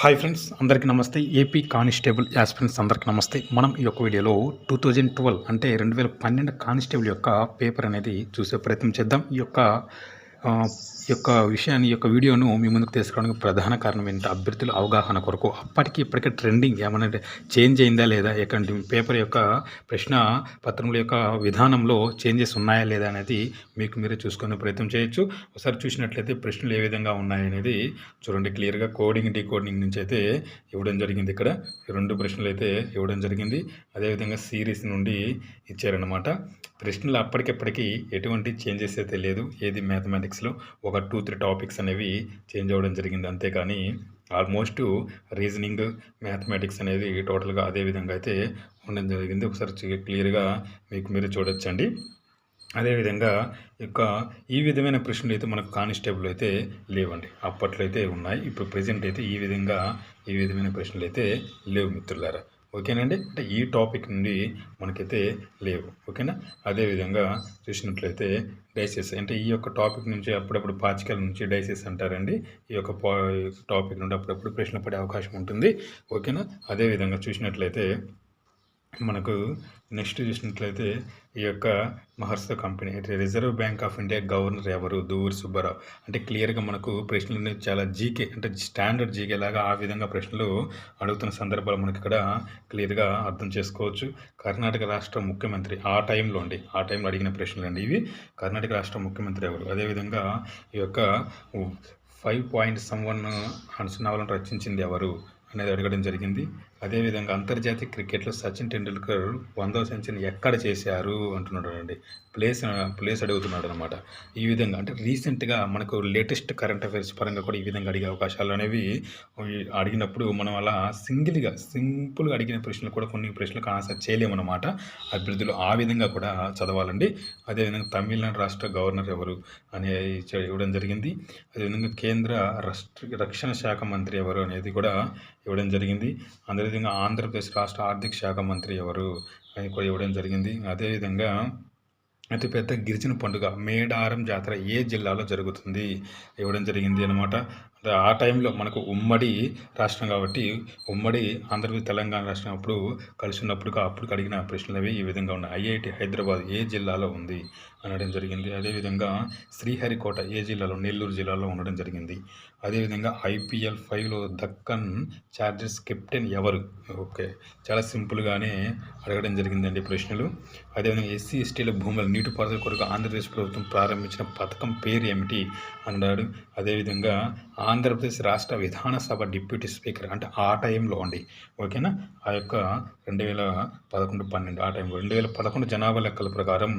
Hi friends అందరికీ నమస్తే. AP constable aspirants అందరికీ నమస్తే. మనం ఈ యొక్క వీడియోలో టూ థౌజండ్ ట్వెల్వ్ అంటే రెండు వేల పన్నెండు కానిస్టేబుల్ యొక్క పేపర్ అనేది చూసే ప్రయత్నం చేద్దాం. ఈ యొక్క యొక్క విషయాన్ని యొక్క వీడియోను మీ ముందుకు తీసుకురావడానికి ప్రధాన కారణం ఏంటంటే అభ్యర్థుల అవగాహన కొరకు అప్పటికి ఇప్పటికే ట్రెండింగ్ ఏమన్నా చేంజ్ అయిందా లేదా? ఎక్కడ పేపర్ యొక్క ప్రశ్న పత్రముల యొక్క విధానంలో చేంజెస్ ఉన్నాయా లేదా అనేది మీకు మీరే చూసుకునే ప్రయత్నం చేయొచ్చు. ఒకసారి చూసినట్లయితే ప్రశ్నలు ఏ విధంగా ఉన్నాయనేది చూడండి. క్లియర్గా కోడింగ్ డీకోడింగ్ నుంచి అయితే ఇవ్వడం జరిగింది ఇక్కడ. రెండు ప్రశ్నలు అయితే ఇవ్వడం జరిగింది. అదేవిధంగా సిరీస్ నుండి ఇచ్చారనమాట ప్రశ్నలు అప్పటికెప్పటికి ఎటువంటి చేంజెస్ అయితే లేదు. ఏది మ్యాథమెటిక్స్ టాపిక్స్లో ఒక టూ త్రీ టాపిక్స్ అనేవి చేంజ్ అవ్వడం జరిగింది అంతేకాని ఆల్మోస్ట్ రీజనింగ్ మ్యాథమెటిక్స్ అనేది టోటల్గా అదే విధంగా అయితే ఉండడం జరిగింది. ఒకసారి క్లియర్గా మీకు మీరు చూడొచ్చండి. అదేవిధంగా ఇక ఈ విధమైన ప్రశ్నలు అయితే మనకు కానిస్టేబుల్ అయితే లేవండి. అప్పట్లో అయితే ఉన్నాయి. ఇప్పుడు ప్రజెంట్ అయితే ఈ విధంగా ఈ విధమైన ప్రశ్నలు అయితే లేవు మిత్రులారా. ఓకేనండి? అంటే ఈ టాపిక్ నుండి మనకైతే లేవు. ఓకేనా? అదేవిధంగా చూసినట్లయితే డైసెస్ అంటే ఈ యొక్క టాపిక్ నుంచి అప్పుడప్పుడు పాచికల నుంచి డైసెస్ అంటారండి. ఈ యొక్క పా- టాపిక్ నుండి అప్పుడప్పుడు ప్రశ్న పడే అవకాశం ఉంటుంది. ఓకేనా? అదేవిధంగా చూసినట్లయితే మనకు నెక్స్ట్ చూసినట్లయితే ఈ యొక్క Maharsha company reserve bank of India governor ఎవరు? దూర్ సుబ్బారావు. అంటే క్లియర్గా మనకు ప్రశ్నలు చాలా జీకే అంటే స్టాండర్డ్ జీకే లాగా ఆ విధంగా ప్రశ్నలు అడుగుతున్న సందర్భాలు మనకి ఇక్కడ క్లియర్గా అర్థం చేసుకోవచ్చు. కర్ణాటక రాష్ట్ర ముఖ్యమంత్రి ఆ టైంలో అండి ఆ టైంలో అడిగిన ప్రశ్నలు అండి ఇవి. కర్ణాటక రాష్ట్ర ముఖ్యమంత్రి ఎవరు? అదేవిధంగా ఈ యొక్క ఫైవ్ పాయింట్ సమ్ వన్ నవలను రచించింది ఎవరు అనేది అడగడం జరిగింది. అదేవిధంగా అంతర్జాతీయ క్రికెట్లో సచిన్ టెండూల్కర్ వందవ సెంచరీని ఎక్కడ చేశారు అంటున్నాడు అండి ప్లేస్ ప్లేస్ అడుగుతున్నాడు అనమాట ఈ విధంగా అంటే రీసెంట్గా మనకు లేటెస్ట్ కరెంట్ అఫైర్స్ పరంగా కూడా ఈ విధంగా అడిగే అవకాశాలు అనేవి అడిగినప్పుడు మనం అలా సింగిల్గా సింపుల్గా అడిగిన ప్రశ్నలు కూడా కొన్ని ప్రశ్నలకు ఆన్సర్ చేయలేమన్నమాట. అభ్యర్థులు ఆ విధంగా కూడా చదవాలండి. అదేవిధంగా తమిళనాడు రాష్ట్ర గవర్నర్ ఎవరు అని ఇవ్వడం జరిగింది. అదేవిధంగా కేంద్ర రాష్ట్ర రక్షణ శాఖ మంత్రి ఎవరు అనేది కూడా ఇవ్వడం జరిగింది. అదేవిధంగా ఆంధ్రప్రదేశ్ రాష్ట్ర ఆర్థిక శాఖ మంత్రి ఎవరు అని కూడా ఇవ్వడం జరిగింది. అదేవిధంగా అతిపెద్ద గిరిజన పండుగ మేడారం జాతర ఏ జిల్లాలో జరుగుతుంది ఇవ్వడం జరిగింది అనమాట అంటే ఆ టైంలో మనకు ఉమ్మడి రాష్ట్రం కాబట్టి ఉమ్మడి ఆంధ్రప్రదేశ్ తెలంగాణ రాష్ట్రం అప్పుడు కలిసి ఉన్నప్పుడు అప్పుడు అడిగిన ప్రశ్నలు అవి ఈ విధంగా ఉన్నాయి. ఐఐటి హైదరాబాద్ ఏ జిల్లాలో ఉంది? అనడం జరిగింది. అదేవిధంగా శ్రీహరికోట ఏ జిల్లాలో నెల్లూరు జిల్లాలో ఉండడం జరిగింది. అదేవిధంగా ఐపీఎల్ ఫైవ్లో దక్కన్ చార్జర్స్ కెప్టెన్ ఎవరు? ఓకే చాలా సింపుల్గానే అడగడం జరిగిందండి ప్రశ్నలు. అదేవిధంగా ఎస్సీ ఎస్టీల భూముల నీటిపారుదల కొరకు ఆంధ్రప్రదేశ్ ప్రభుత్వం ప్రారంభించిన పథకం పేరు ఏమిటి అన్నాడు. అదేవిధంగా ఆంధ్రప్రదేశ్ రాష్ట్ర విధానసభ డిప్యూటీ స్పీకర్ అంటే ఆ టైంలో అండి. ఓకేనా? ఆ యొక్క రెండు వేల పదకొండు పన్నెండు ఆ టైంలో రెండు వేల పదకొండు జనాభా లెక్కల ప్రకారం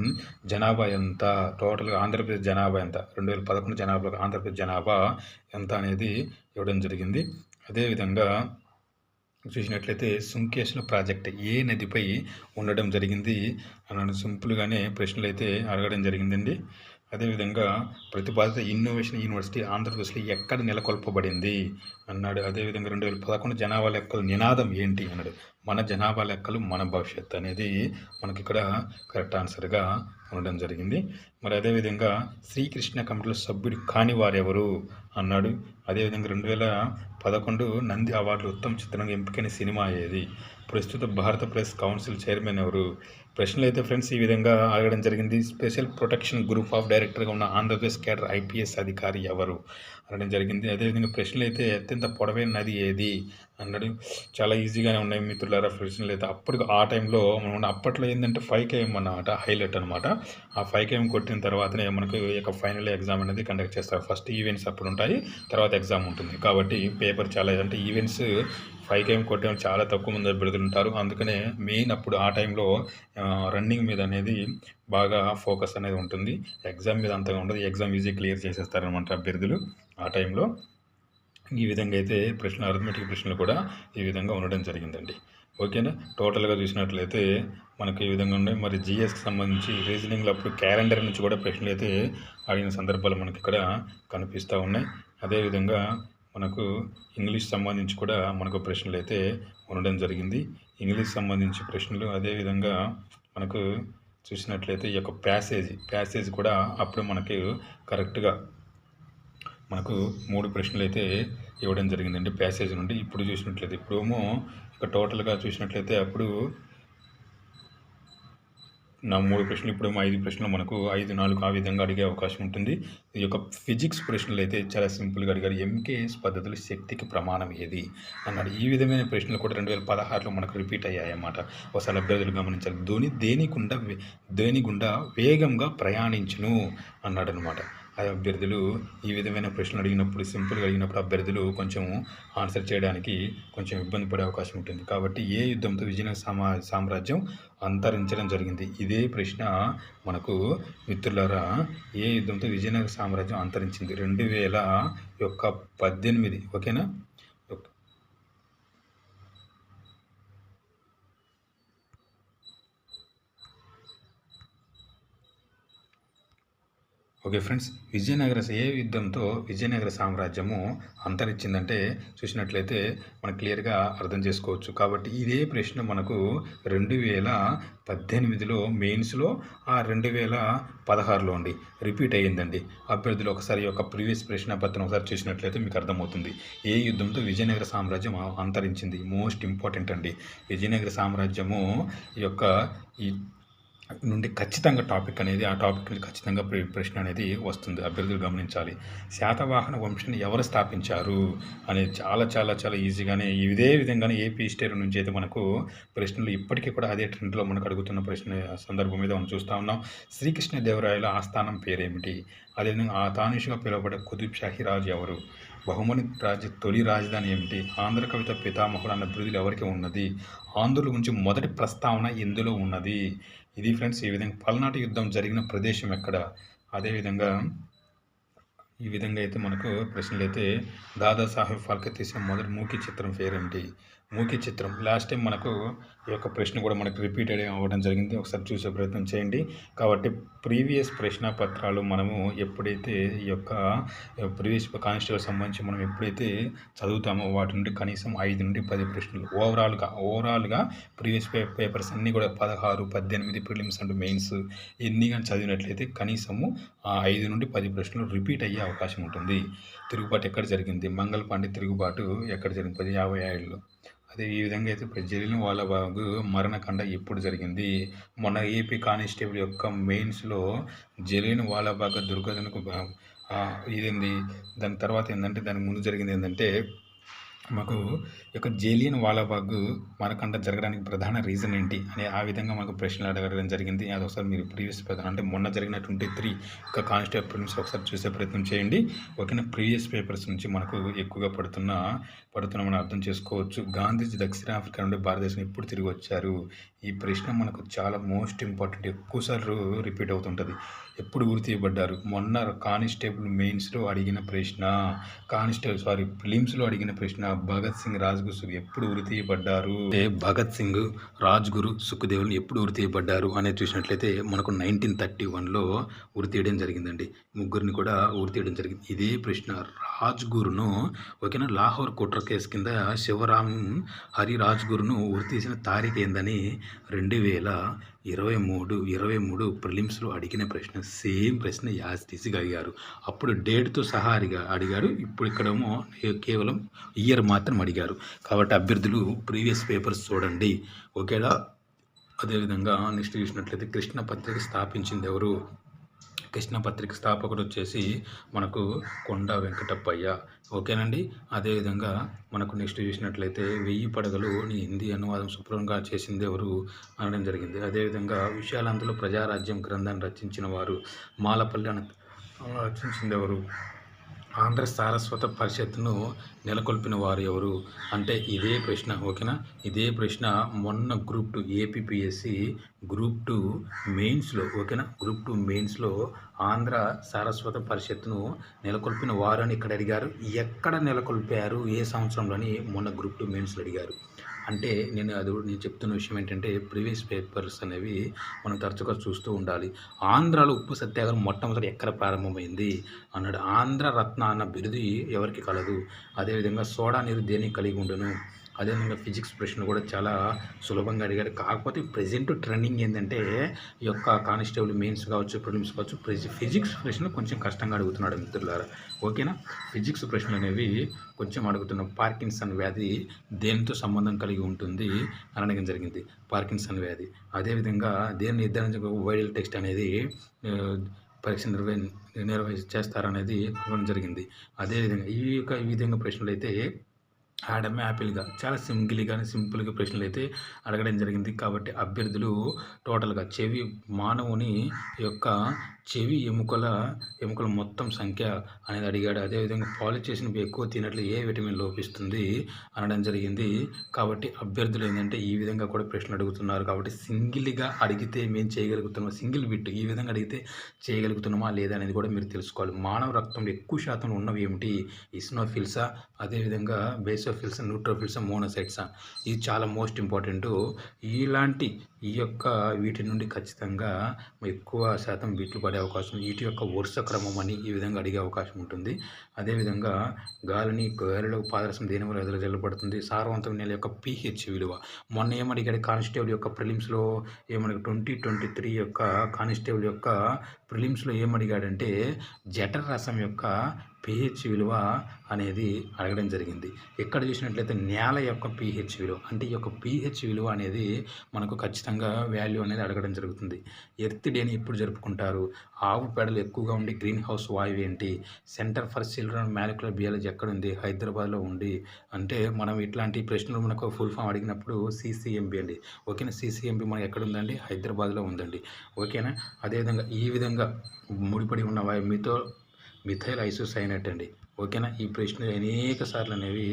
జనాభా ఎంత? టోటల్గా ఆంధ్రప్రదేశ్ జనాభా ఎంత? రెండు వేల పదకొండు జనాభా ఆంధ్రప్రదేశ్ జనాభా ఎంత అనేది ఇవ్వడం జరిగింది. అదేవిధంగా చూసినట్లయితే సుంకేశ్వర ప్రాజెక్ట్ ఏ నదిపై ఉండడం జరిగింది అని సింపుల్గానే ప్రశ్నలు అయితే అడగడం జరిగిందండి. అదేవిధంగా ప్రతిపాదిత ఇన్నోవేషన్ యూనివర్సిటీ ఆంధ్రప్రదేశ్లో ఎక్కడ నెలకొల్పబడింది అన్నాడు. అదేవిధంగా రెండు వేల పదకొండు జనాభా లెక్కలు నినాదం ఏంటి అన్నాడు. మన జనాభా లెక్కలు మన భవిష్యత్ అనేది మనకి ఇక్కడ కరెక్ట్ ఆన్సర్గా ఉండడం జరిగింది. మరి అదేవిధంగా శ్రీకృష్ణ కమిటీలో సభ్యుడు కాని వారెవరు అన్నాడు. అదేవిధంగా రెండు వేల పదకొండు నంది అవార్డులు ఉత్తమ చిత్రంగా ఎంపికైన సినిమా ఏది? ప్రస్తుత భారత ప్రెస్ కౌన్సిల్ చైర్మన్ ఎవరు? ప్రశ్నలు అయితే ఫ్రెండ్స్ ఈ విధంగా అడగడం జరిగింది. స్పెషల్ ప్రొటెక్షన్ గ్రూప్ ఆఫ్ డైరెక్టర్గా ఉన్న ఆంధ్రప్రదేశ్ కేడర్ ఐపీఎస్ అధికారి ఎవరు? అనడం జరిగింది. అదేవిధంగా ప్రశ్నలు అయితే అత్యంత పొడవైన నది ఏది? అన్నాడు. చాలా ఈజీగానే ఉన్నాయి మిత్రులారా ఫ్రెండ్స్ అయితే అప్పటికి ఆ టైంలో మనం అప్పట్లో ఏంటంటే ఫైవ్ కేఎం అన్నమాట హైలైట్ అనమాట ఆ ఫైవ్ కేఎం కొట్టిన తర్వాతనే మనకు యొక్క ఫైనల్ ఎగ్జామ్ అనేది కండక్ట్ చేస్తారు. ఫస్ట్ ఈవెంట్స్ అప్పుడు ఉంటాయి తర్వాత ఎగ్జామ్ ఉంటుంది. కాబట్టి పేపర్ చాలా అంటే ఈవెంట్స్ ఫైవ్ కేఎం కొట్టే చాలా తక్కువ మంది అభ్యర్థులు ఉంటారు అందుకనే మెయిన్ అప్పుడు ఆ టైంలో రన్నింగ్ మీద అనేది బాగా ఫోకస్ అనేది ఉంటుంది. ఎగ్జామ్ మీద అంతగా ఉండదు. ఎగ్జామ్ ఈజీ క్లియర్ చేసేస్తారనమాట అభ్యర్థులు ఆ టైంలో. ఈ విధంగా అయితే ప్రశ్న అర్థమెటిక్ ప్రశ్నలు కూడా ఈ విధంగా ఉండడం జరిగిందండి. ఓకేనా? టోటల్గా చూసినట్లయితే మనకు ఈ విధంగా ఉన్నాయి. మరి జిఎస్కి సంబంధించి రీజనింగ్లో అప్పుడు క్యాలెండర్ నుంచి కూడా ప్రశ్నలు అయితే అడిగిన సందర్భాలు మనకి ఇక్కడ కనిపిస్తూ ఉన్నాయి. అదేవిధంగా మనకు ఇంగ్లీష్ సంబంధించి కూడా మనకు ప్రశ్నలు అయితే ఉండడం జరిగింది. ఇంగ్లీష్ సంబంధించి ప్రశ్నలు అదేవిధంగా మనకు చూసినట్లయితే ఈ యొక్క ప్యాసేజ్ ప్యాసేజ్ కూడా అప్పుడు మనకి కరెక్ట్గా మనకు మూడు ప్రశ్నలు అయితే ఇవ్వడం జరిగిందండి ప్యాసేజ్ నుండి. ఇప్పుడు చూసినట్లయితే ఇప్పుడేమో ఇక టోటల్గా చూసినట్లయితే అప్పుడు నా మూడు ప్రశ్నలు ఇప్పుడు ఐదు ప్రశ్నలు మనకు ఐదు నాలుగు ఆ విధంగా అడిగే అవకాశం ఉంటుంది. ఈ యొక్క ఫిజిక్స్ ప్రశ్నలు అయితే చాలా సింపుల్గా అడిగారు. ఎంకేఎస్ పద్ధతులు శక్తికి ప్రమాణం ఏది? అన్నాడు ఈ విధమైన ప్రశ్నలు కూడా రెండు వేల పదహారులో మనకు రిపీట్ అయ్యాయి అన్నమాట ఒకసారి అభ్యర్థులు గమనించాలి. ధోని దేని గుండా దేని గుండా వేగంగా ప్రయాణించును అన్నాడు అనమాట ఆ అభ్యర్థులు ఈ విధమైన ప్రశ్నలు అడిగినప్పుడు సింపుల్గా అడిగినప్పుడు అభ్యర్థులు కొంచెం ఆన్సర్ చేయడానికి కొంచెం ఇబ్బంది పడే అవకాశం ఉంటుంది. కాబట్టి ఏ యుద్ధంతో విజయనగర సామా సామ్రాజ్యం అంతరించడం జరిగింది? ఇదే ప్రశ్న మనకు మిత్రులారా ఏ యుద్ధంతో విజయనగర సామ్రాజ్యం అంతరించింది? రెండు వేల యొక్క పద్దెనిమిది ఓకేనా? ఓకే ఫ్రెండ్స్ విజయనగర ఏ యుద్ధంతో విజయనగర సామ్రాజ్యము అంతరించిందంటే చూసినట్లయితే మనం క్లియర్గా అర్థం చేసుకోవచ్చు. కాబట్టి ఇదే ప్రశ్న మనకు రెండు వేల పద్దెనిమిదిలో మెయిన్స్లో ఆ రెండు వేల పదహారులో అండి. రిపీట్ అయ్యిందండి. అభ్యర్థులు ఒకసారి యొక్క ప్రీవియస్ ప్రశ్న పత్రం ఒకసారి చూసినట్లయితే మీకు అర్థమవుతుంది. ఏ యుద్ధంతో విజయనగర సామ్రాజ్యం అంతరించింది? మోస్ట్ ఇంపార్టెంట్ అండి. విజయనగర సామ్రాజ్యము యొక్క ఈ నుండి ఖచ్చితంగా టాపిక్ అనేది ఆ టాపిక్ నుండి ఖచ్చితంగా ప్ర- ప్రశ్న అనేది వస్తుంది. అభ్యర్థులు గమనించాలి. శాతవాహన వంశాన్ని ఎవరు స్థాపించారు అనేది చాలా చాలా చాలా ఈజీగానే ఇదే విధంగానే ఏపీ హిస్టరీ నుంచి అయితే మనకు ప్రశ్నలు ఇప్పటికీ కూడా అదే ట్రెండ్లో మనకు అడుగుతున్న ప్రశ్న సందర్భం మీద మనం చూస్తూ ఉన్నాం. శ్రీకృష్ణదేవరాయల ఆస్థానం పేరేమిటి? అదేవిధంగా ఆ తానుషుగా పిలువబడే కుతుబ్ షాహీ రాజు ఎవరు? బహుమని రాజ్య తొలి రాజధాని ఏమిటి? ఆంధ్ర కవిత పితామహుడు అన్న బిరుదులు ఎవరికి ఉన్నది? ఆంధ్రుల గురించి మొదటి ప్రస్తావన ఇందులో ఉన్నది? ఇది ఫ్రెండ్స్ ఈ విధంగా పల్నాటి యుద్ధం జరిగిన ప్రదేశం ఎక్కడ? అదేవిధంగా ఈ విధంగా అయితే మనకు ప్రశ్నలు అయితే దాదాసాహెబ్ ఫాల్కే తీసిన మొదటి మూకీ చిత్రం పేరేంటి మూకి చిత్రం. లాస్ట్ టైం మనకు ఈ యొక్క ప్రశ్న కూడా మనకు రిపీటెడ్ అవ్వడం జరిగింది. ఒకసారి చూసే ప్రయత్నం చేయండి. కాబట్టి ప్రీవియస్ ప్రశ్న పత్రాలు మనము ఎప్పుడైతే ఈ యొక్క ప్రీవియస్ కానిస్టేబుల్ సంబంధించి మనం ఎప్పుడైతే చదువుతామో వాటి నుండి కనీసం ఐదు నుండి పది ప్రశ్నలు. ఓవరాల్గా ఓవరాల్గా ప్రీవియస్ పే పేపర్స్ అన్నీ కూడా పదహారు పద్దెనిమిది ప్రిలిమ్స్ అండ్ మెయిన్స్ ఎన్ని కానీ చదివినట్లయితే కనీసము ఆ ఐదు నుండి పది ప్రశ్నలు రిపీట్ అయ్యే అవకాశం ఉంటుంది. తిరుగుబాటు ఎక్కడ జరిగింది? మంగళపాండి తిరుగుబాటు ఎక్కడ జరిగింది? పది యాభై ఏళ్ళలో అదే ఈ విధంగా అయితే ఇప్పుడు జలీన్ వాలాబాగ్ మరణకాండ ఎప్పుడు జరిగింది? మొన్న ఏపీ కానిస్టేబుల్ యొక్క మెయిన్స్లో జరిగిన వాలాబాగ్ బాగా బా- ఇదేంది? దాని తర్వాత ఏంటంటే దాని ముందు జరిగింది ఏంటంటే మాకు యొక్క జేలియన్ వాలాబాగ్ మనకంట జరగడానికి ప్రధాన రీజన్ ఏంటి? అనే ఆ విధంగా మనకు ప్రశ్నలు అడగడం జరిగింది. అది ఒకసారి మీరు ప్రీవియస్ పేపర్ అంటే మొన్న జరిగిన ట్వంటీ త్రీ యొక్క కానిస్టేబుల్ ఒకసారి చూసే ప్రయత్నం చేయండి. ఓకేనా? ప్రీవియస్ పేపర్స్ నుంచి మనకు ఎక్కువగా పడుతున్న పడుతున్నామని అర్థం చేసుకోవచ్చు. గాంధీజీ దక్షిణాఫ్రికా నుండి భారతదేశం ఎప్పుడు తిరిగి వచ్చారు? ఈ ప్రశ్న మనకు చాలా మోస్ట్ ఇంపార్టెంట్ ఎక్కువసార్లు రిపీట్ అవుతుంటుంది. ఎప్పుడు ఉరి తీయబడ్డారు? మొన్న కానిస్టేబుల్ మెయిన్స్లో అడిగిన ప్రశ్న కానిస్టేబుల్ సారీ ఫిలిమ్స్లో అడిగిన ప్రశ్న భగత్ సింగ్ రాజ్గురు ఎప్పుడు ఉరి తీయబడ్డారు? అంటే భగత్ సింగ్ రాజ్గురు సుఖదేవులు ఎప్పుడు ఉరి తీయబడ్డారు అనేది చూసినట్లయితే మనకు నైన్టీన్ థర్టీ వన్లో ఉరి తీయడం జరిగిందండి. ముగ్గురిని కూడా ఉరి తీయడం జరిగింది. ఇదే ప్రశ్న. రాజ్గురును ఓకేనా? లాహోర్ కుట్ర కేసు కింద శివరామ్ హరి రాజ్గురును ఉరి తీసిన తారీఖు ఏందని రెండు వేల ఇరవై మూడు ఇరవై మూడు ప్రిలిమ్స్లో అడిగిన ప్రశ్న సేమ్ ప్రశ్న యాజ్ టీసీగా అడిగారు. అప్పుడు డేట్తో సహా అడిగా అడిగారు. ఇప్పుడు ఇక్కడేమో కేవలం ఇయర్ మాత్రం అడిగారు. కాబట్టి అభ్యర్థులు ప్రీవియస్ పేపర్స్ చూడండి. ఓకేలా అదేవిధంగా నెక్స్ట్ చూసినట్లయితే కృష్ణ పత్రిక స్థాపించింది ఎవరు? కృష్ణ పత్రిక స్థాపకుడు వచ్చేసి మనకు కొండ వెంకటప్పయ్య. ఓకేనండి? అదేవిధంగా మనకు నెక్స్ట్ చూసినట్లయితే వెయ్యి పడగలు నీ హిందీ అనువాదం శుభ్రంగా చేసింది ఎవరు? అనడం జరిగింది. అదేవిధంగా విశాలాంతలో ప్రజారాజ్యం గ్రంథాన్ని రచించిన వారు మాలపల్లి అన రచించింది ఎవరు? ఆంధ్ర సారస్వత పరిషత్ను నెలకొల్పిన వారు ఎవరు? అంటే ఇదే ప్రశ్న ఓకేనా? ఇదే ప్రశ్న మొన్న group two APPSC group two మెయిన్స్లో ఓకేనా? గ్రూప్ టూ మెయిన్స్లో ఆంధ్ర సారస్వత పరిషత్ను నెలకొల్పిన వారు అని ఇక్కడ అడిగారు. ఎక్కడ నెలకొల్పారు? ఏ సంవత్సరంలోని మొన్న గ్రూప్ టూ మెయిన్స్లో అడిగారు. అంటే నేను అది నేను చెప్తున్న విషయం ఏంటంటే ప్రీవియస్ పేపర్స్ అనేవి మనం తరచుగా చూస్తూ ఉండాలి. ఆంధ్రాలో ఉప్పు సత్యాగ్రహం మొట్టమొదటి ఎక్కడ ప్రారంభమైంది? అన్నాడు. ఆంధ్ర రత్న అన్న బిరుదు ఎవరికి కలదు? అదేవిధంగా సోడా నీరు దేనికి కలిగి ఉండను? అదేవిధంగా ఫిజిక్స్ ప్రశ్నలు కూడా చాలా సులభంగా అడిగాడు కాకపోతే ప్రజెంట్ ట్రెండింగ్ ఏంటంటే ఈ యొక్క కానిస్టేబుల్ మెయిన్స్ కావచ్చు ప్రిలిమ్స్ కావచ్చు ప్రెజి ఫిజిక్స్ ప్రశ్నలు కొంచెం కష్టంగా అడుగుతున్నాడు మిత్రులారా. ఓకేనా? ఫిజిక్స్ ప్రశ్నలు అనేవి కొంచెం అడుగుతున్నాం పార్కిన్సన్ వ్యాధి దేనితో సంబంధం కలిగి ఉంటుంది అని అనడం జరిగింది. పార్కిన్సన్ వ్యాధి. అదేవిధంగా దేని నిర్ధారించక వైరల్ టెస్ట్ అనేది పరీక్ష నిర్వహి నిర్వహి చేస్తారనేది ఇవ్వడం జరిగింది. అదేవిధంగా ఈ యొక్క ఈ విధంగా ప్రశ్నలు అయితే ఆడమ్ యాపిల్గా చాలా సింగిల్గా సింపుల్గా ప్రశ్నలు అయితే అడగడం జరిగింది. కాబట్టి అభ్యర్థులు టోటల్గా చెవి మానవుని యొక్క చెవి ఎముకల ఎముకల మొత్తం సంఖ్య అనేది అడిగాడు. అదేవిధంగా పాలు ఎక్కువ తినట్లు ఏ విటమిన్ లోపిస్తుంది అనడం జరిగింది. కాబట్టి అభ్యర్థులు ఏంటంటే ఈ విధంగా కూడా ప్రశ్నలు అడుగుతున్నారు. కాబట్టి సింగిల్గా అడిగితే మేము చేయగలుగుతున్నాం సింగిల్ బిట్ ఈ విధంగా అడిగితే చేయగలుగుతున్నామా లేదా అనేది కూడా మీరు తెలుసుకోవాలి. మానవ రక్తంలో ఎక్కువ శాతం ఉన్నవి ఏమిటి? ఇస్నోఫిల్సా అదేవిధంగా బేసోఫిల్సా న్యూట్రోఫిల్సా మోనోసైట్సా. ఇది చాలా మోస్ట్ ఇంపార్టెంట్. ఇలాంటి ఈ యొక్క వీటి నుండి ఖచ్చితంగా ఎక్కువ శాతం బిట్లు పడే అవకాశం వీటి యొక్క వరుస క్రమం అని ఈ విధంగా అడిగే అవకాశం ఉంటుంది. అదేవిధంగా గాలిని గాలిలో పాదరసం దేని వల్ల ఎదురు జల్లబడుతుంది సారవంతమైన నేల యొక్క పీహెచ్ విలువ. మొన్న ఏమడిగాడు? కానిస్టేబుల్ యొక్క ప్రిలిమ్స్లో ఏమడిగా ట్వంటీ ట్వంటీ త్రీ యొక్క కానిస్టేబుల్ యొక్క ప్రిలిమ్స్లో ఏమడిగాడంటే జఠర రసం యొక్క పిహెచ్ విలువ అనేది అడగడం జరిగింది. ఎక్కడ చూసినట్లయితే నేల యొక్క పిహెచ్ విలువ అంటే ఈ యొక్క పిహెచ్ విలువ అనేది మనకు ఖచ్చితంగా వాల్యూ అనేది అడగడం జరుగుతుంది. ఎర్త్ డేని ఎప్పుడు జరుపుకుంటారు? ఆవు పేడలు ఎక్కువగా ఉండి గ్రీన్ హౌస్ వాయువు ఏంటి? Centre for children molecular biology ఎక్కడ ఉంది? హైదరాబాద్లో ఉంది. అంటే మనం ఇట్లాంటి ప్రశ్నలు మనకు ఫుల్ ఫామ్ అడిగినప్పుడు సిసిఎంబి అండి. ఓకేనా? సిసిఎంబి మనకి ఎక్కడ ఉందండి? హైదరాబాద్లో ఉందండి. ఓకేనా? అదేవిధంగా ఈ విధంగా ముడిపడి ఉన్న వాయు మీతో మిథైల్ ఐసోసైనట్ అండి ఓకేనా? ఈ ప్రశ్న అనేక సార్లు అనేవి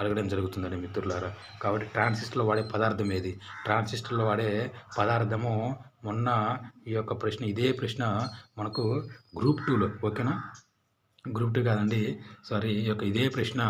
అడగడం జరుగుతుందండి మిత్రులారా. కాబట్టి ట్రాన్సిస్టర్లో వాడే పదార్థం ఏది? ట్రాన్సిస్టర్లో వాడే పదార్థము మొన్న ఈ యొక్క ప్రశ్న ఇదే ప్రశ్న మనకు గ్రూప్ టూలో ఓకేనా? గ్రూప్ టూ కాదండి సారీ ఈ యొక్క ఇదే ప్రశ్న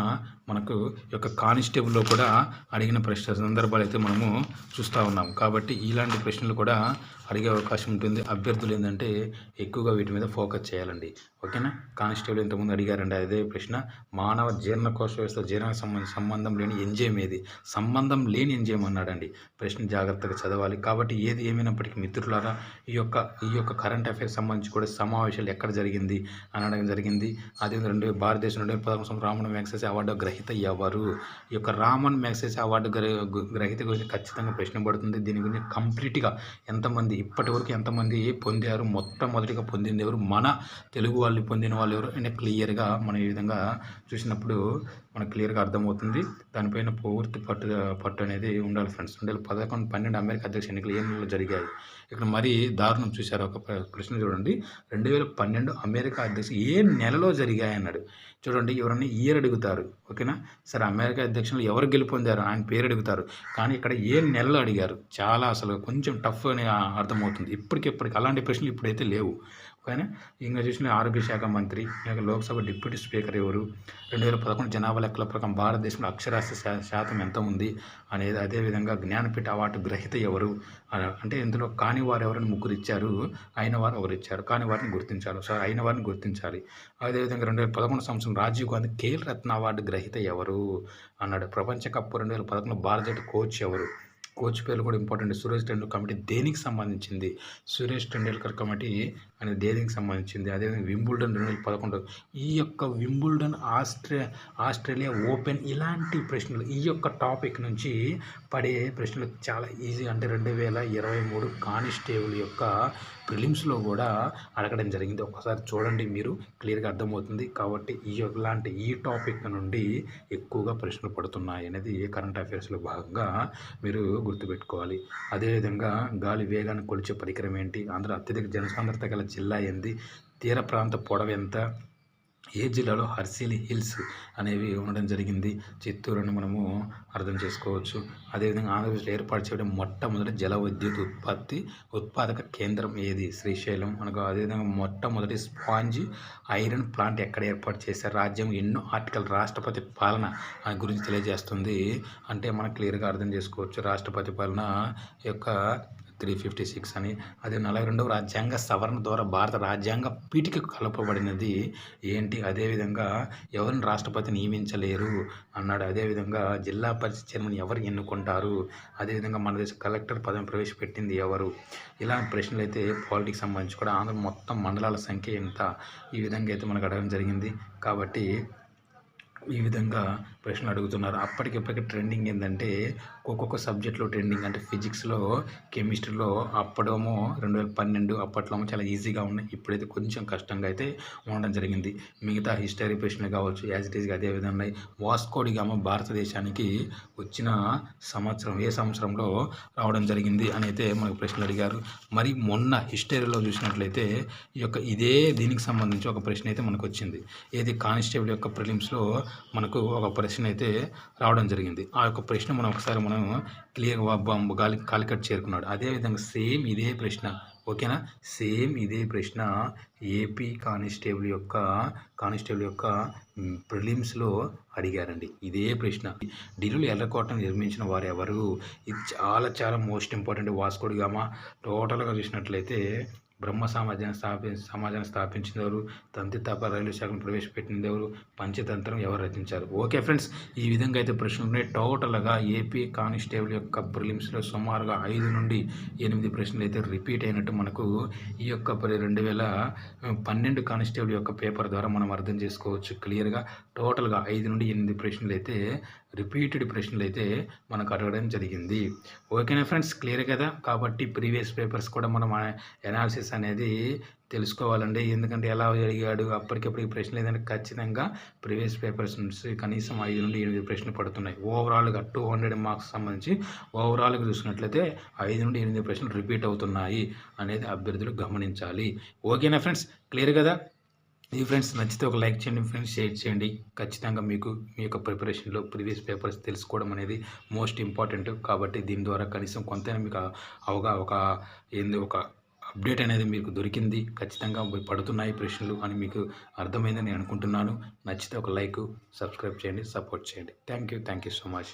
మనకు ఈ యొక్క కానిస్టేబుల్లో కూడా అడిగిన ప్రశ్న సందర్భాలు అయితే మనము చూస్తూ ఉన్నాం. కాబట్టి ఇలాంటి ప్రశ్నలు కూడా అడిగే అవకాశం ఉంటుంది. అభ్యర్థులు ఏంటంటే ఎక్కువగా వీటి మీద ఫోకస్ చేయాలండి. ఓకేనా? కానిస్టేబుల్ ఇంతకుముందు అడిగారండి అదే ప్రశ్న. మానవ జీర్ణకోశ వ్యవస్థ జీర్ణ సంబంధ సంబంధం లేని ఎంజైమ్ ఏది? సంబంధం లేని ఎంజైమ్ అన్నాడండి. ప్రశ్న జాగ్రత్తగా చదవాలి. కాబట్టి ఏది ఏమైనప్పటికీ మిత్రులారా ఈ యొక్క ఈ యొక్క కరెంట్ అఫైర్స్ సంబంధించి కూడా సమావేశాలు ఎక్కడ జరిగింది అనడం జరిగింది. అదే రెండు భారతదేశం రెండు వేల పదకొండు సంవత్సరం రామణ మ్యాగ్సెస్ అవార్డు గ్రహీత ఎవరు ఈ యొక్క రామన్ మ్యాగ్సెస్ అవార్డు గ్ర- గ్రహీత గురించి ఖచ్చితంగా ప్రశ్న పడుతుంది. దీని గురించి కంప్లీట్గా ఎంతమంది ఇప్పటి వరకు ఎంతమంది పొందారు మొట్టమొదటిగా పొందింది ఎవరు? మన తెలుగు వాళ్ళు పొందిన వాళ్ళు ఎవరు? అంటే క్లియర్గా మనం ఈ విధంగా చూసినప్పుడు మనకు క్లియర్గా అర్థమవుతుంది. దానిపైన పూర్తి పట్టు పట్టు అనేది ఉండాలి ఫ్రెండ్స్. రెండు వేల పదకొండు పన్నెండు అమెరికా అధ్యక్ష ఎన్నికలు ఏ నెలలో జరిగాయి? ఇక్కడ మరీ దారుణం చూశారు ఒక ప్రశ్న చూడండి. రెండు వేల పన్నెండు అమెరికా అధ్యక్ష ఏ నెలలో జరిగాయి అన్నాడు. చూడండి ఎవరన్నా ఇయర్ అడుగుతారు. ఓకేనా? సరే అమెరికా అధ్యక్షులు ఎవరు గెలుపొందారు? ఆయన పేరు అడుగుతారు. కానీ ఇక్కడ ఏ నెలలో అడిగారు? చాలా అసలు కొంచెం టఫ్ అని అర్థమవుతుంది. ఇప్పటికిప్పటికి అలాంటి ప్రశ్నలు ఇప్పుడైతే లేవు. ఓకేనా ఇంకా చూసిన ఆరోగ్య శాఖ మంత్రి ఇంకా లోక్సభ డిప్యూటీ స్పీకర్ ఎవరు? రెండు వేల పదకొండు జనాభా లెక్కల ప్రకారం భారతదేశంలో అక్షరాస్యత శా- శాతం ఎంత ఉంది? అనేది అదేవిధంగా జ్ఞానపీఠ అవార్డు గ్రహీత ఎవరు? అంటే ఇందులో కాని వారు ఎవరైనా ముగ్గురు ఇచ్చారు. అయిన వారు ఎవరు ఇచ్చారు? కాని వారిని గుర్తించారు. సో అయిన వారిని గుర్తించాలి. అదేవిధంగా రెండు వేల పదకొండు సంవత్సరం రాజీవ్ గాంధీ ఖేల్ రత్న అవార్డు గ్రహీత ఎవరు? అన్నాడు. ప్రపంచ కప్ రెండు వేల పదకొండు భారత జట్టు కోచ్ ఎవరు? కోచ్ పేర్లు కూడా ఇంపార్టెంట్. సురేష్ టెండూల్కర్ కమిటీ దేనికి సంబంధించింది? సురేష్ టెండూల్కర్ కమిటీ అనేది దేనికి సంబంధించింది? అదేవిధంగా వింబుల్డన్ రెండు వేల పదకొండు ఈ యొక్క వింబుల్డన్ ఆస్ట్రే ఆస్ట్రేలియా ఓపెన్ ఇలాంటి ప్రశ్నలు ఈ యొక్క టాపిక్ నుంచి పడే ప్రశ్నలు చాలా ఈజీ అంటే రెండు వేల ఇరవై మూడు కానిస్టేబుల్ యొక్క ప్రిలిమ్స్లో కూడా అడగడం జరిగింది. ఒకసారి చూడండి మీరు క్లియర్గా అర్థమవుతుంది. కాబట్టి ఈ యొక్క లాంటి ఈ టాపిక్ నుండి ఎక్కువగా ప్రశ్నలు పడుతున్నాయి అనేది కరెంట్ అఫైర్స్లో భాగంగా మీరు గుర్తుపెట్టుకోవాలి. అదేవిధంగా గాలి వేగాన్ని కొలిచే పరికరం ఏంటి? ఆంధ్ర అత్యధిక జనసాంద్రత గల జిల్లా ఏంది? తీర ప్రాంత పొడవు ఎంత? ఏ జిల్లాలో హర్సిలి హిల్స్ అనేవి ఉండడం జరిగింది? చిత్తూరుని మనము అర్థం చేసుకోవచ్చు. అదేవిధంగా ఆంధ్రప్రదేశ్లో ఏర్పాటు చేయడం మొట్టమొదటి జల విద్యుత్ ఉత్పత్తి ఉత్పాదక కేంద్రం ఏది? శ్రీశైలం. మనకు అదేవిధంగా మొట్టమొదటి స్పాంజ్ ఐరన్ ప్లాంట్ ఎక్కడ ఏర్పాటు చేశారు? రాజ్యం ఎన్నో ఆర్టికల్ రాష్ట్రపతి పాలన గురించి తెలియజేస్తుంది. అంటే మనం క్లియర్గా అర్థం చేసుకోవచ్చు. రాష్ట్రపతి పాలన యొక్క త్రీ ఫిఫ్టీ సిక్స్ అని అదే నలభై రెండవ రాజ్యాంగ సవరణ ద్వారా భారత రాజ్యాంగ పీఠిక కలపబడినది. ఏంటి? అదేవిధంగా ఎవరిని రాష్ట్రపతి నియమించలేరు అన్నాడు. అదేవిధంగా జిల్లా పరిషత్ చైర్మన్ ఎవరు ఎన్నుకుంటారు? అదేవిధంగా మన దేశ కలెక్టర్ పదవి ప్రవేశపెట్టింది ఎవరు? ఇలాంటి ప్రశ్నలు అయితే పాలిటిక్స్ సంబంధించి కూడా ఆంధ్ర మొత్తం మండలాల సంఖ్య ఎంత? ఈ విధంగా అయితే మనకు అడగడం జరిగింది. కాబట్టి ఈ విధంగా ప్రశ్నలు అడుగుతున్నారు అప్పటికిప్పటికి ట్రెండింగ్ ఏంటంటే ఒక్కొక్క సబ్జెక్ట్లో ట్రెండింగ్ అంటే ఫిజిక్స్లో కెమిస్ట్రీలో అప్పుడేమో రెండు వేల పన్నెండు అప్పట్లో చాలా ఈజీగా ఉన్నాయి. ఇప్పుడైతే కొంచెం కష్టంగా అయితే ఉండడం జరిగింది. మిగతా హిస్టరీ ప్రశ్నలు కావచ్చు యాజ్ ఇట్ ఈస్గా అదే విధంగా ఉన్నాయి. వాస్కోడిగామ భారతదేశానికి వచ్చిన సంవత్సరం ఏ సంవత్సరంలో రావడం జరిగింది అని అయితే మనకు ప్రశ్నలు అడిగారు. మరి మొన్న హిస్టరీలో చూసినట్లయితే ఈ యొక్క ఇదే దీనికి సంబంధించి ఒక ప్రశ్న అయితే మనకు వచ్చింది. ఏది కానిస్టేబుల్ యొక్క ప్రిలిమ్స్లో మనకు ఒక ప్రశ్న అయితే రావడం జరిగింది. ఆ యొక్క ప్రశ్న మనం ఒకసారి మనం క్లియర్గా గాలి కాలికట్ చేరుకున్నాడు. అదేవిధంగా సేమ్ ఇదే ప్రశ్న ఓకేనా? సేమ్ ఇదే ప్రశ్న ఏపీ కానిస్టేబుల్ యొక్క కానిస్టేబుల్ యొక్క ప్రిలిమ్స్లో అడిగారండి. ఇదే ప్రశ్న. ఢిల్లీలో ఎర్రకోటను నిర్మించిన వారు ఎవరు? ఇది చాలా చాలా మోస్ట్ ఇంపార్టెంట్ వాస్కోడి గామ. టోటల్గా చూసినట్లయితే బ్రహ్మ సమాజాన్ని స్థాపి సమాజాన్ని స్థాపించినవారు తంతి తప రైల్వే శాఖను ప్రవేశపెట్టింది ఎవరు పంచతంత్రం ఎవరు రచించారు? ఓకే ఫ్రెండ్స్ ఈ విధంగా అయితే ప్రశ్నలు ఉన్నాయి. టోటల్గా ఏపీ కానిస్టేబుల్ యొక్క ప్రిలిమ్స్లో సుమారుగా ఐదు నుండి ఎనిమిది ప్రశ్నలు అయితే రిపీట్ అయినట్టు మనకు ఈ యొక్క రెండు వేల పన్నెండు కానిస్టేబుల్ యొక్క పేపర్ ద్వారా మనం అర్థం చేసుకోవచ్చు క్లియర్గా. టోటల్గా ఐదు నుండి ఎనిమిది ప్రశ్నలు అయితే రిపీటెడ్ ప్రశ్నలు అయితే మనకు అడగడం జరిగింది. ఓకేనా ఫ్రెండ్స్ క్లియర్ కదా? కాబట్టి ప్రీవియస్ పేపర్స్ కూడా మనం ఎనాలిసిస్ అనేది తెలుసుకోవాలండి. ఎందుకంటే ఎలా అడిగాడు అప్పటికప్పటికి ప్రశ్నలు ఏదంటే ఖచ్చితంగా ప్రీవియస్ పేపర్స్ నుంచి కనీసం ఐదు నుండి ఎనిమిది ప్రశ్నలు పడుతున్నాయి. ఓవరాల్గా టూ హండ్రెడ్ మార్క్స్ సంబంధించి ఓవరాల్గా చూసినట్లయితే ఐదు నుండి ఎనిమిది ప్రశ్నలు రిపీట్ అవుతున్నాయి అనేది అభ్యర్థులు గమనించాలి. ఓకేనా ఫ్రెండ్స్ క్లియర్ కదా? ఇది ఫ్రెండ్స్ నచ్చితే ఒక లైక్ చేయండి ఫ్రెండ్స్ షేర్ చేయండి. ఖచ్చితంగా మీకు మీ యొక్క ప్రిపరేషన్లో ప్రీవియస్ పేపర్స్ తెలుసుకోవడం అనేది మోస్ట్ ఇంపార్టెంట్. కాబట్టి దీని ద్వారా కనీసం కొంతైనా మీకు అవగా ఒక ఏంది ఒక అప్డేట్ అనేది మీకు దొరికింది. ఖచ్చితంగా పడుతున్నాయి ప్రశ్నలు అని మీకు అర్థమైందని నేను అనుకుంటున్నాను. నచ్చితే ఒక లైక్ సబ్స్క్రైబ్ చేయండి సపోర్ట్ చేయండి. Thank you thank you so much.